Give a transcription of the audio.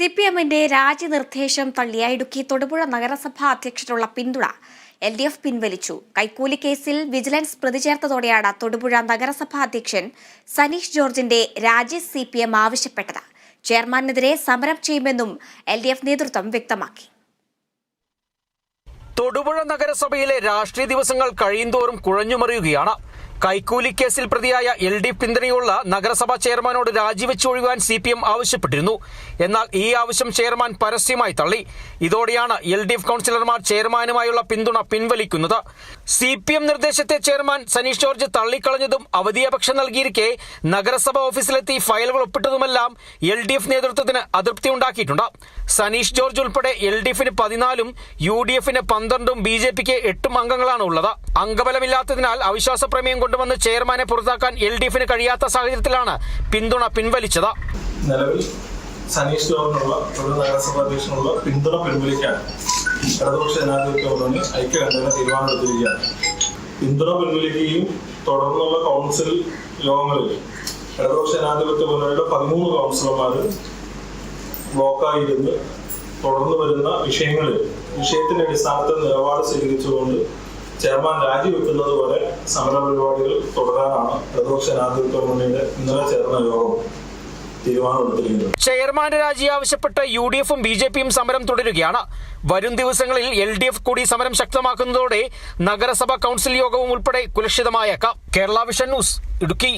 C P എമ്മിന്റെ രാജിനിർദ്ദേശം തള്ളിയ ഇടുക്കി തൊടുപുഴ നഗരസഭാ അധ്യക്ഷനുള്ള പിന്തുണ എൽ ഡി എഫ് പിൻവലിച്ചു. കൈക്കൂലി കേസിൽ വിജിലൻസ് പ്രതിചേർത്തതോടെയാണ് തൊടുപുഴ നഗരസഭാ അധ്യക്ഷൻ സനീഷ് ജോർജിന്റെ രാജി സി പി എം ആവശ്യപ്പെട്ടത്. ചെയർമാനെതിരെ സമരം ചെയ്യുമെന്നും എൽ ഡി എഫ് നേതൃത്വം വ്യക്തമാക്കി. തൊടുപുഴ നഗരസഭയിലെ രാഷ്ട്രീയ ദിവസങ്ങൾ കഴിയുന്തോറും കുഴഞ്ഞുമറിയുകയാണ്. കൈക്കൂലി കേസിൽ പ്രതിയായ എൽ ഡി പിന്തുണയുള്ള നഗരസഭാ ചെയർമാനോട് രാജിവെച്ചൊഴിയുവാൻ സി പി എം ആവശ്യപ്പെട്ടിരുന്നു. എന്നാൽ ഈ ആവശ്യം ചെയർമാൻ പരസ്യമായി തള്ളി. ഇതോടെയാണ് എൽ ഡി എഫ് കൗൺസിലർമാർ ചെയർമാനുമായുള്ള പിന്തുണ പിൻവലിക്കുന്നത്. സി പി എം നിർദ്ദേശത്തെ ചെയർമാൻ സനീഷ് ജോർജ് തള്ളിക്കളഞ്ഞതും അവധിയപക്ഷം നൽകിയിരിക്കെ നഗരസഭ ഓഫീസിലെത്തി ഫയലുകൾ ഒപ്പിട്ടതുമെല്ലാം എൽ ഡി എഫ് നേതൃത്വത്തിന് അതൃപ്തി ഉണ്ടാക്കിയിട്ടുണ്ട്. സനീഷ് ജോർജ് ഉൾപ്പെടെ എൽ ഡി എഫിന് പതിനാലും യു ഡി എഫിന് പന്ത്രണ്ടും ബി ജെ പിക്ക് എട്ടും അംഗങ്ങളാണ് ഉള്ളത്. അംഗബലമില്ലാത്തതിനാൽ അവിശ്വാസ പ്രമേയം കൊണ്ടുവന്ന് ചെയർമാനെ പുറത്താക്കാൻ എൽ ഡി എഫിന് കഴിയാത്ത സാഹചര്യത്തിലാണ് പിന്തുണ പിൻവലിച്ചത്. നിലവിൽ സനീഷ് ജോർജിനുള്ള നഗരസഭാ അധ്യക്ഷനുള്ള പിന്തുണ പിൻവലിക്കാൻ ഇടതുപക്ഷ ജനാധിപത്യം മുന്നണി ഐക്യകണ്ഠേന തീരുമാനമെടുത്തിരിക്കുകയാണ്. പിന്തുണ പിൻവലിക്കുകയും തുടർന്നുള്ള കൗൺസിൽ യോഗങ്ങളിൽ ഇടതുപക്ഷ ജനാധിപത്യ മുന്നണിയുടെ പതിമൂന്ന് കൗൺസിലർമാർ ബ്ലോക്കായിരുന്ന് തുടർന്ന് വരുന്ന വിഷയങ്ങളിൽ വിഷയത്തിന്റെ അടിസ്ഥാനത്തിൽ നിലപാട് സ്വീകരിച്ചുകൊണ്ട് ചെയർമാൻ രാജിവെക്കുന്നത് വരെ സമര പരിപാടികൾ തുടരാനാണ് ഇടതുപക്ഷ ജനാധിപത്യ മുന്നണിയുടെ ഇന്നലെ ചേർന്ന യോഗം. തീരുമാനമെടുത്തിരിക്കുന്നത് ചെയർമാന്റെ രാജി ആവശ്യപ്പെട്ട് യു ഡി എഫും ബി ജെ പിയും സമരം തുടരുകയാണ്. വരും ദിവസങ്ങളിൽ എൽ ഡി എഫ് കൂടി സമരം ശക്തമാക്കുന്നതോടെ നഗരസഭാ കൗൺസിൽ യോഗവും ഉൾപ്പെടെ കുലക്ഷിതമായേക്കാം. Kerala vision news Idukki.